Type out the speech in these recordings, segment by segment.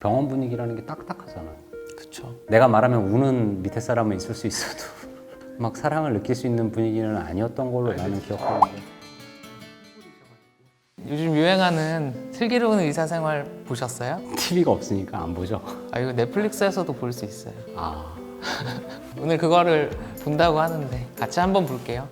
병원 분위기라는 게 딱딱하잖아. 그쵸. 내가 말하면 우는 밑에 사람은 있을 수 있어도 막 사랑을 느낄 수 있는 분위기는 아니었던 걸로 나는 기억하는데. 요즘 유행하는 슬기로운 의사생활 보셨어요? TV가 없으니까 안 보죠. 아 이거 넷플릭스에서도 볼 수 있어요. 아, 오늘 그거를 본다고 하는데 같이 한번 볼게요.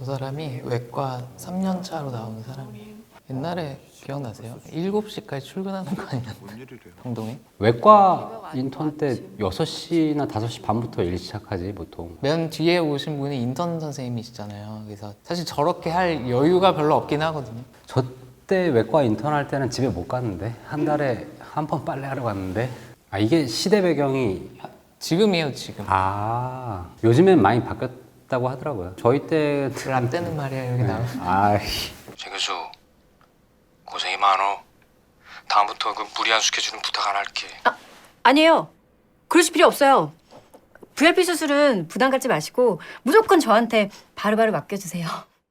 저 사람이 외과 3년 차로 나온 사람이에요. 옛날에 기억나세요? 7시까지 출근하는 거 아니었나? 강동에? 외과 인턴 때 6시나 5시 반부터 일 시작하지 보통. 맨 뒤에 오신 분이 인턴 선생님이시잖아요. 그래서 사실 저렇게 할 여유가 별로 없긴 하거든요. 저때 외과 인턴 할 때는 집에 못 갔는데 한 달에 한 번 빨래하러 갔는데 아 이게 시대 배경이 지금이에요, 지금. 아 요즘엔 많이 바뀌었 다고 하더라고요. 저희 때안 되는 말이야, 여기 나와. 아정 교수 고생이 많어. 다음부터 그 무리한 스케줄은 부탁 안 할게. 아니에요. 그러실 필요 없어요. VIP 수술은 부담 갖지 마시고 무조건 저한테 바로바로 맡겨주세요.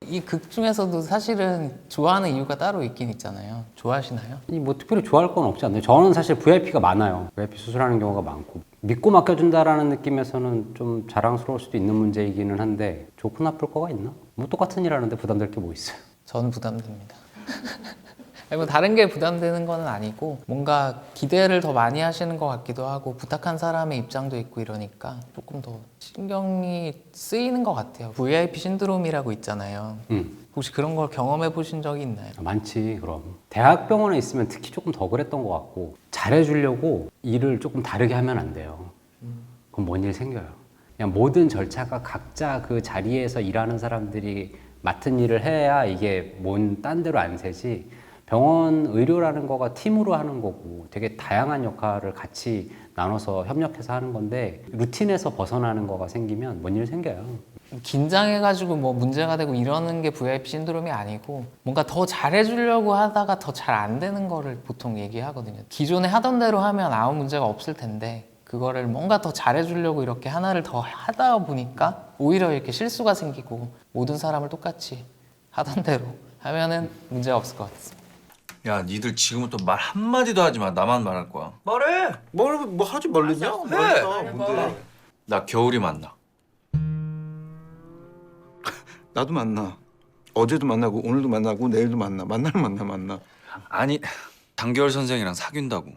이 극 중에서도 사실은 좋아하는 이유가 따로 있긴 있잖아요. 좋아하시나요? 이뭐 특별히 좋아할 건 없지 않나요? 저는 사실 VIP가 많아요. VIP 수술하는 경우가 많고 믿고 맡겨준다라는 느낌에서는 좀 자랑스러울 수도 있는 문제이기는 한데 좋고 나쁠 거가 있나? 뭐 똑같은 일 하는데 부담될 게 뭐 있어요? 저는 부담됩니다. 뭐 다른 게 부담되는 건 아니고 뭔가 기대를 더 많이 하시는 것 같기도 하고 부탁한 사람의 입장도 있고 이러니까 조금 더 신경이 쓰이는 것 같아요. VIP 신드롬이라고 있잖아요. 음 혹시 그런 걸 경험해 보신 적이 있나요? 많지 그럼 대학병원에 있으면 특히 조금 더 그랬던 것 같고 잘해주려고 일을 조금 다르게 하면 안 돼요. 그럼 뭔 일 생겨요. 그냥 모든 절차가 각자 그 자리에서 일하는 사람들이 맡은 일을 해야 이게 뭔 딴 데로 안 새지. 병원 의료라는 거가 팀으로 하는 거고 되게 다양한 역할을 같이 나눠서 협력해서 하는 건데 루틴에서 벗어나는 거가 생기면 뭔 일 생겨요. 긴장해가지고 뭐 문제가 되고 이러는 게 VIP 신드롬이 아니고 뭔가 더 잘해주려고 하다가 더 잘 안 되는 거를 보통 얘기하거든요. 기존에 하던 대로 하면 아무 문제가 없을 텐데 그거를 뭔가 더 잘해주려고 이렇게 하나를 더 하다 보니까 오히려 이렇게 실수가 생기고 모든 사람을 똑같이 하던 대로 하면은 문제가 없을 것 같습니다. 야, 니들 지금부터 말 한마디도 하지 마. 나만 말할 거야. 말해. 뭘, 뭐 하지 말랬냐? 해. 뭔데? 나 겨울이 만나. 나도 만나. 어제도 만나고 오늘도 만나고 내일도 만나. 만나는 만나 만나. 아니, 단결 선생이랑 사귄다고.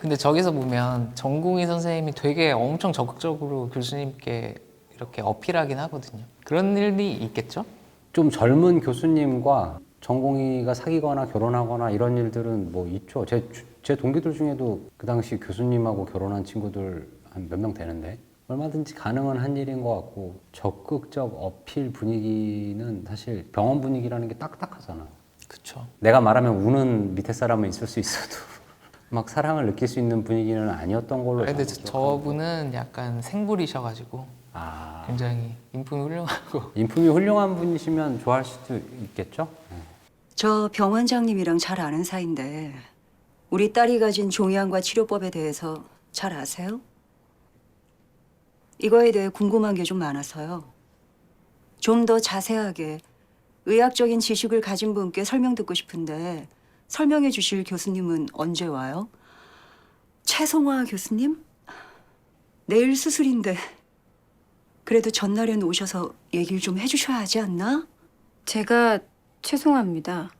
근데 저기서 보면 전공의 선생님이 되게 엄청 적극적으로 교수님께 이렇게 어필하긴 하거든요. 그런 일이 있겠죠? 좀 젊은 교수님과 전공의가 사귀거나 결혼하거나 이런 일들은 뭐 있죠. 제, 주- 제 동기들 중에도 그 당시 교수님하고 결혼한 친구들 한 몇 명 되는데 얼마든지 가능한 한 일인 것 같고 적극적 어필 분위기는 사실 병원 분위기라는 게 딱딱하잖아. 그쵸. 내가 말하면 우는 밑에 사람은 있을 수 있어도 막 사랑을 느낄 수 있는 분위기는 아니었던 걸로. 근데 나는 저-. 저분은 약간 생불이셔가지고 아 굉장히 인품이 훌륭하고 인품이 훌륭한 분이시면 좋아할 수도 있겠죠. 저 병원장님이랑 잘 아는 사이인데 우리 딸이 가진 종양과 치료법에 대해서 잘 아세요? 이거에 대해 궁금한 게 좀 많아서요. 좀 더 자세하게 의학적인 지식을 가진 분께 설명 듣고 싶은데 설명해 주실 교수님은 언제 와요? 최송화 교수님? 내일 수술인데 그래도 전날엔 오셔서 얘기를 좀 해주셔야 하지 않나? 제가 죄송합니다.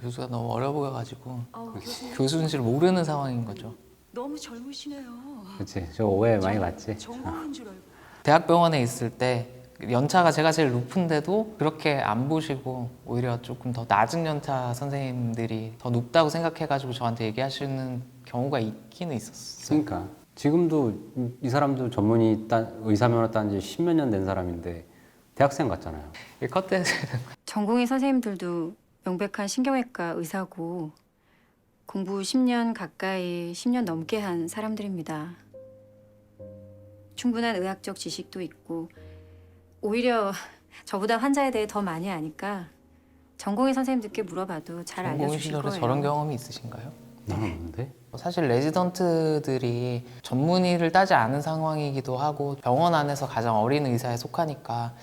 교수가 너무 어려 보여가지고 어, 교수인지를 모르는 상황인 거죠. 너무 젊으시네요. 그렇지. 저 오해 많이 받지. 전공인 줄 알고. 대학병원에 있을 때 연차가 제가 제일 높은데도 그렇게 안 보시고 오히려 조금 더 낮은 연차 선생님들이 더 높다고 생각해가지고 저한테 얘기하시는 경우가 있기는 있었어요. 그러니까 지금도 이 사람도 전문의 딴 의사 면허 딴지 십몇 년 된 사람인데 대학생 같잖아요. 이 컷댄스 전공의 선생님들도 명백한 신경외과 의사고 공부 10년 가까이 10년 넘게 한 사람들입니다. 충분한 의학적 지식도 있고 오히려 저보다 환자에 대해 더 많이 아니까 전공의 선생님들께 물어봐도 잘 알려주실 시절에 거예요. 저런 경험이 있으신가요? 나는 없는데. 사실 레지던트들이 전문의를 따지 않은 상황이기도 하고 병원 안에서 가장 어린 의사에 속하니까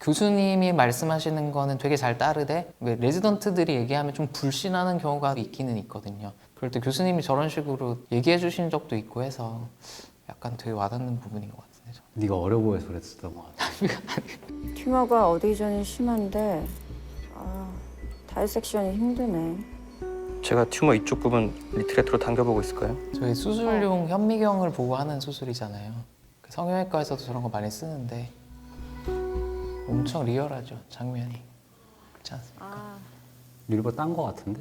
교수님이 말씀하시는 거는 되게 잘 따르되 왜 레지던트들이 얘기하면 좀 불신하는 경우가 있기는 있거든요. 그럴 때 교수님이 저런 식으로 얘기해 주신 적도 있고 해서 약간 되게 와닿는 부분인 것 같아요. 저는. 네가 어려 보여서 그랬었던 것 같아. 튜머가 어디전이 심한데 아, 다이섹션이 힘드네. 제가 튜머 이쪽 부분 리트레트로 당겨보고 있을까요? 저희 수술용 현미경을 보고 하는 수술이잖아요. 그 성형외과에서도 저런 거 많이 쓰는데 엄청 리얼하죠 장면이. 그렇지 않습니까? 일부 딴것 같은데?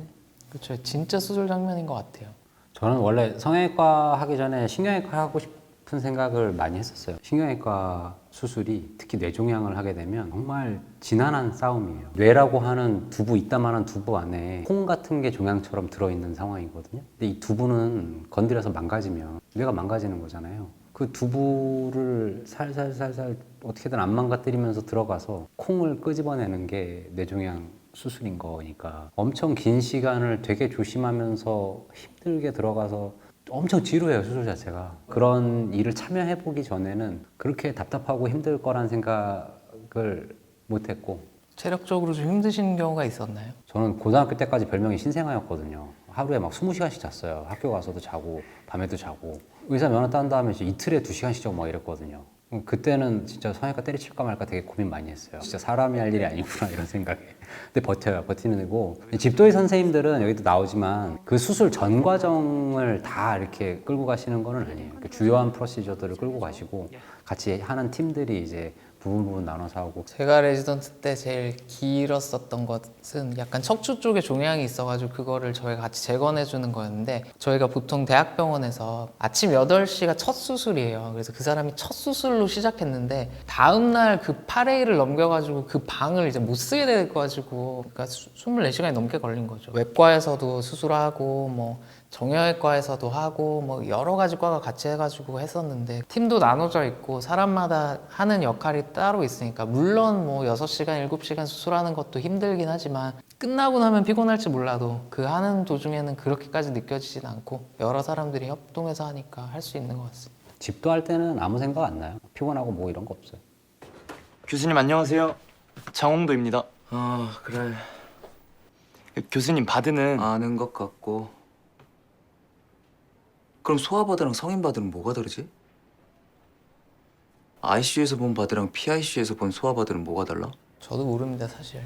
그렇죠. 진짜 수술 장면인 것 같아요. 저는 원래 성형외과 하기 전에 신경외과 하고 싶은 생각을 많이 했었어요. 신경외과 수술이 특히 뇌종양을 하게 되면 정말 지난한 싸움이에요. 뇌라고 하는 두부 이따만한 두부 안에 콩 같은 게 종양처럼 들어있는 상황이거든요. 근데 이 두부는 건드려서 망가지면 뇌가 망가지는 거잖아요. 그 두부를 살살살살 어떻게든 안 망가뜨리면서 들어가서 콩을 끄집어내는 게 뇌종양 수술인 거니까 엄청 긴 시간을 되게 조심하면서 힘들게 들어가서 엄청 지루해요 수술 자체가. 그런 일을 참여해 보기 전에는 그렇게 답답하고 힘들 거란 생각을 못 했고. 체력적으로 좀 힘드신 경우가 있었나요? 저는 고등학교 때까지 별명이 신생아였거든요. 하루에 막 20시간씩 잤어요. 학교 가서도 자고 밤에도 자고 의사 면허 딴 다음에 이제 이틀에 2시간씩 자고 막 이랬거든요. 그때는 진짜 성형외과 때려칠까 말까 되게 고민 많이 했어요. 진짜 사람이 할 일이 아니구나 이런 생각에. 근데 버텨요 버티는 애고. 집도의 선생님들은 여기도 나오지만 그 수술 전 과정을 다 이렇게 끌고 가시는 거는 아니에요. 그 주요한 프로시저들을 끌고 가시고 같이 하는 팀들이 이제 부분 부분 나눠서 하고 제가 레지던트 때 제일 길었었던 것은 약간 척추 쪽에 종양이 있어가지고 그거를 저희가 같이 재건해 주는 거였는데 저희가 보통 대학병원에서 아침 8시가 첫 수술이에요. 그래서 그 사람이 첫 수술로 시작했는데 다음날 그 8회를 넘겨가지고 그 방을 이제 못 쓰게 돼가지고 그러니까 24시간이 넘게 걸린 거죠. 외과에서도 수술하고 뭐 정형외과에서도 하고 뭐 여러 가지 과가 같이 해가지고 했었는데 팀도 나눠져 있고 사람마다 하는 역할이 따로 있으니까 물론 뭐 6시간, 7시간 수술하는 것도 힘들긴 하지만 끝나고 나면 피곤할지 몰라도 그 하는 도중에는 그렇게까지 느껴지진 않고 여러 사람들이 협동해서 하니까 할 수 있는 것 같습니다. 집도 할 때는 아무 생각 안 나요 피곤하고 뭐 이런 거 없어요 교수님 안녕하세요. 장홍도입니다. 아 그래. 교수님 바드는 아는 것 같고 그럼 소아바드랑 성인바드는 뭐가 다르지? ICU에서 본 바드랑 PICU에서 본 소아바드는 뭐가 달라? 저도 모릅니다 사실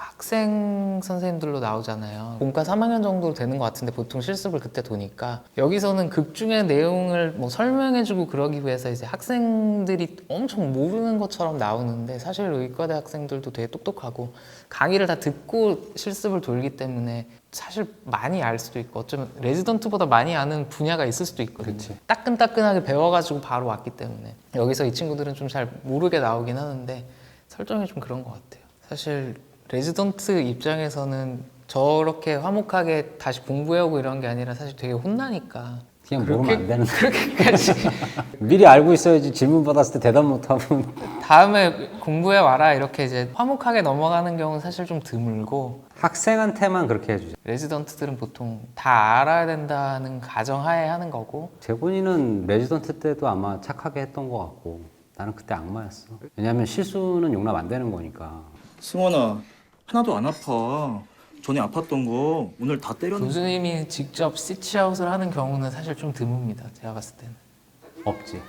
학생 선생님들로 나오잖아요 본과 3학년 정도 되는 것 같은데 보통 실습을 그때 도니까 여기서는 극 중의 내용을 뭐 설명해주고 그러기 위해서 이제 학생들이 엄청 모르는 것처럼 나오는데 사실 의과대 학생들도 되게 똑똑하고 강의를 다 듣고 실습을 돌기 때문에 사실 많이 알 수도 있고 어쩌면 레지던트보다 많이 아는 분야가 있을 수도 있거든요 그치. 따끈따끈하게 배워가지고 바로 왔기 때문에 여기서 이 친구들은 좀 잘 모르게 나오긴 하는데 설정이 좀 그런 것 같아요. 사실 레지던트 입장에서는 저렇게 화목하게 다시 공부해오고 이런 게 아니라 사실 되게 혼나니까. 그냥 그렇게- 모르면 안 되는 그렇게까지. 미리 알고 있어야지 질문 받았을 때 대답 못하면 다음에 공부해 와라 이렇게 이제 화목하게 넘어가는 경우는 사실 좀 드물고. 학생한테만 그렇게 해주죠 레지던트들은 보통 다 알아야 된다는 가정하에 하는 거고. 재곤이는 레지던트 때도 아마 착하게 했던 것 같고 나는 그때 악마였어. 왜냐하면 실수는 용납 안 되는 거니까. 승원아 하나도 안 아파 전에 아팠던 거 오늘 다 때렸는데 교수님이 직접 시치아웃을 하는 경우는 사실 좀 드뭅니다. 제가 봤을 때는. 없지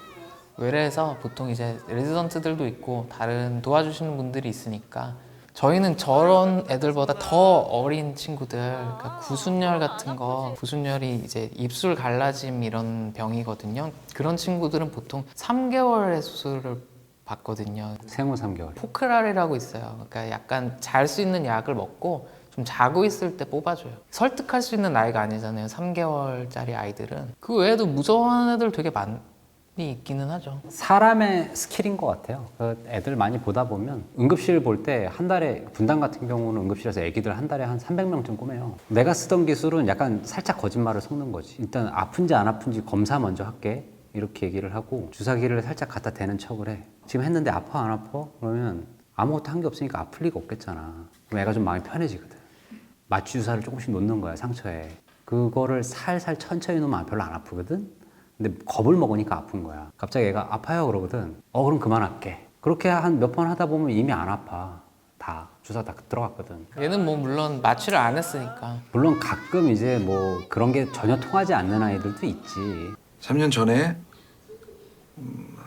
외래에서 보통 이제 레지던트들도 있고 다른 도와주시는 분들이 있으니까 저희는 저런 애들보다 더 어린 친구들 그러니까 구순열 같은 거 구순열이 이제 입술 갈라짐 이런 병이거든요 그런 친구들은 보통 3개월의 수술을 받거든요 생후 3개월 포크랄이라고 있어요 그러니까 약간 잘 수 있는 약을 먹고 좀 자고 있을 때 뽑아줘요 설득할 수 있는 나이가 아니잖아요 3개월짜리 아이들은 그 외에도 무서워하는 애들 되게 많이 있기는 하죠 사람의 스킬인 것 같아요. 그 애들 많이 보다 보면 응급실 볼 때 한 달에 분당 같은 경우는 응급실에서 애기들 한 달에 한 300명쯤 꼬매요. 내가 쓰던 기술은 약간 살짝 거짓말을 섞는 거지. 일단 아픈지 안 아픈지 검사 먼저 할게. 이렇게 얘기를 하고 주사기를 살짝 갖다 대는 척을 해. 지금 했는데 아파 안 아파? 그러면 아무것도 한 게 없으니까 아플 리가 없겠잖아. 그럼 애가 좀 마음이 편해지거든. 마취 주사를 조금씩 놓는 거야 상처에. 그거를 살살 천천히 놓으면 별로 안 아프거든. 근데 겁을 먹으니까 아픈 거야. 갑자기 애가 아파요 그러거든. 어 그럼 그만할게. 그렇게 한 몇 번 하다 보면 이미 안 아파. 다 주사 다 들어갔거든. 얘는 뭐 물론 마취를 안 했으니까 물론 가끔 이제 뭐 그런 게 전혀 통하지 않는 아이들도 있지. 3년 전에 음,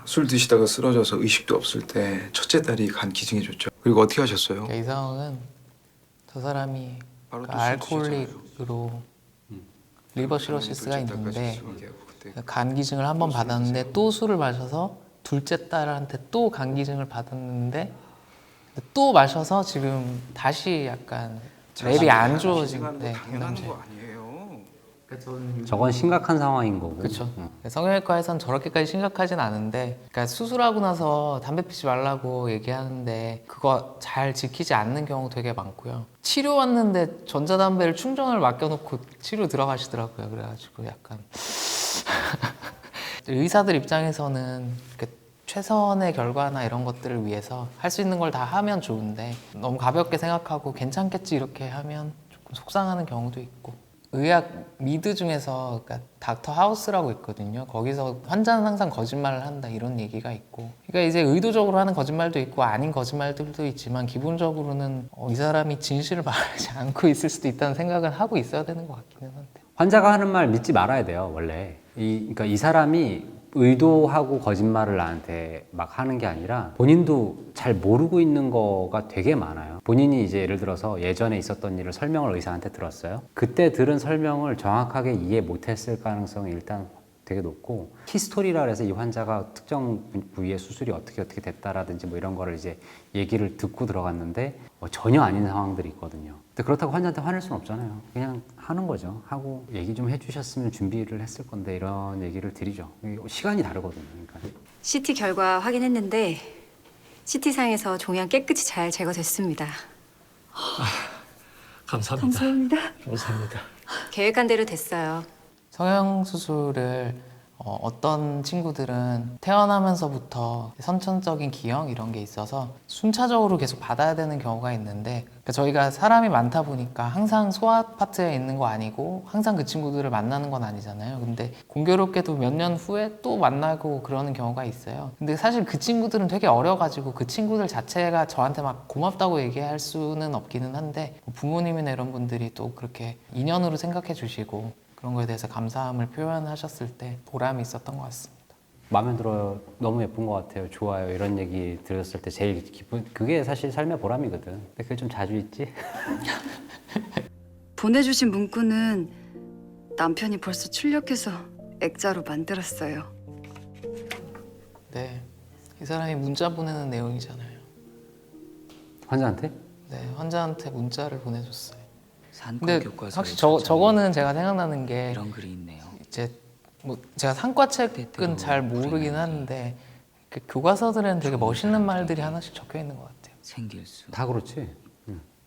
술 드시다가 쓰러져서 의식도 없을 때 첫째 딸이 간 기증해 줬죠. 그리고 어떻게 하셨어요? 그러니까 이 상황은 저 사람이 바로 그 또술 알코올릭으로 리버 시로시스가 있는데 그때 간 기증을 한 번 받았는데 또 술을 마셔서 둘째 딸한테 또 간 기증을 받았는데 또 마셔서 지금 다시 약간 랩이 안 좋아지고 네, 당연한. 거 아니에요. 저건 심각한 상황인 거고. 그렇죠. 응. 성형외과에선 저렇게까지 심각하진 않은데, 그러니까 수술하고 나서 담배 피지 말라고 얘기하는데 그거 잘 지키지 않는 경우 되게 많고요. 치료 왔는데 전자담배를 충전을 맡겨놓고 치료 들어가시더라고요. 그래가지고 약간 의사들 입장에서는 최선의 결과나 이런 것들을 위해서 할 수 있는 걸 다 하면 좋은데 너무 가볍게 생각하고 괜찮겠지 이렇게 하면 조금 속상하는 경우도 있고 의학 미드 중에서 그러니까 닥터 하우스라고 있거든요. 거기서 환자는 항상 거짓말을 한다 이런 얘기가 있고, 그러니까 이제 의도적으로 하는 거짓말도 있고 아닌 거짓말들도 있지만 기본적으로는 어, 이 사람이 진실을 말하지 않고 있을 수도 있다는 생각은 하고 있어야 되는 것 같기는 한데. 환자가 하는 말 믿지 말아야 돼요, 원래. 이, 그러니까 이 사람이 의도하고 거짓말을 나한테 막 하는 게 아니라 본인도 잘 모르고 있는 거가 되게 많아요. 본인이 이제 예를 들어서 예전에 있었던 일을 설명을 의사한테 들었어요. 그때 들은 설명을 정확하게 이해 못했을 가능성이 일단 되게 높고 히스토리라 그래서 이 환자가 특정 부- 부위의 수술이 어떻게 어떻게 됐다라든지 뭐 이런 거를 이제 얘기를 듣고 들어갔는데 뭐 전혀 아닌 상황들이 있거든요. 근데 그렇다고 환자한테 화낼 수는 없잖아요. 그냥 하는 거죠. 하고 얘기 좀 해주셨으면 준비를 했을 건데 이런 얘기를 드리죠. 시간이 다르거든요. 그러니까 CT 결과 확인했는데 CT 상에서 종양 깨끗이 잘 제거됐습니다. 감사합니다. 감사합니다. 감사합니다. 계획한 대로 됐어요. 성형 수술을 어, 어떤 친구들은 태어나면서부터 선천적인 기형 이런 게 있어서 순차적으로 계속 받아야 되는 경우가 있는데 그러니까 저희가 사람이 많다 보니까 항상 소아 파트에 있는 거 아니고 항상 그 친구들을 만나는 건 아니잖아요. 근데 공교롭게도 몇 년 후에 또 만나고 그러는 경우가 있어요. 근데 사실 그 친구들은 되게 어려가지고 그 친구들 자체가 저한테 막 고맙다고 얘기할 수는 없기는 한데 뭐 부모님이나 이런 분들이 또 그렇게 인연으로 생각해 주시고 그런 거에 대해서 감사함을 표현하셨을 때 보람이 있었던 것 같습니다. 마음에 들어요. 너무 예쁜 것 같아요. 좋아요. 이런 얘기 들었을 때 제일 기분 그게 사실 삶의 보람이거든. 근데 그게 좀 자주 있지. 보내주신 문구는 남편이 벌써 출력해서 액자로 만들었어요. 네, 이 사람이 문자 보내는 내용이잖아요. 환자한테? 네, 환자한테 문자를 보내줬어요. 산과 근데 교과서에 확실히 저, 저거는 제가 생각나는 게 이런 글이 있네요. 이제 뭐 제가 상과책은 잘 모르긴 하는데 그 교과서들은 되게 멋있는 말들이 하나씩 적혀 있는 것 같아요. 생길 수. 다 그렇지.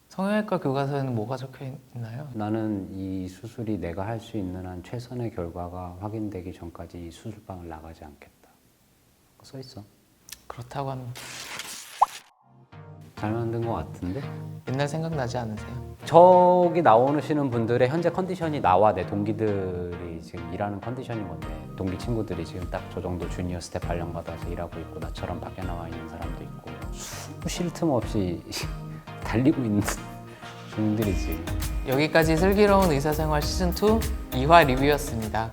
성형외과 교과서에는 뭐가 적혀 있나요? 나는 이 수술이 내가 할 수 있는 한 최선의 결과가 확인되기 전까지 이 수술방을 나가지 않겠다. 써 있어. 그렇다고 하면 잘 만든 것 같은데? 옛날 생각나지 않으세요? 저기 나오시는 분들의 현재 컨디션이 나와 내 동기들이 지금 일하는 컨디션인 건데 동기 친구들이 지금 딱 저 정도 주니어 스텝 발령받아서 일하고 있고 나처럼 밖에 나와 있는 사람도 있고 숨쉴 틈 없이 달리고 있는 분들이지. 여기까지 슬기로운 의사생활 시즌2 2화 리뷰였습니다.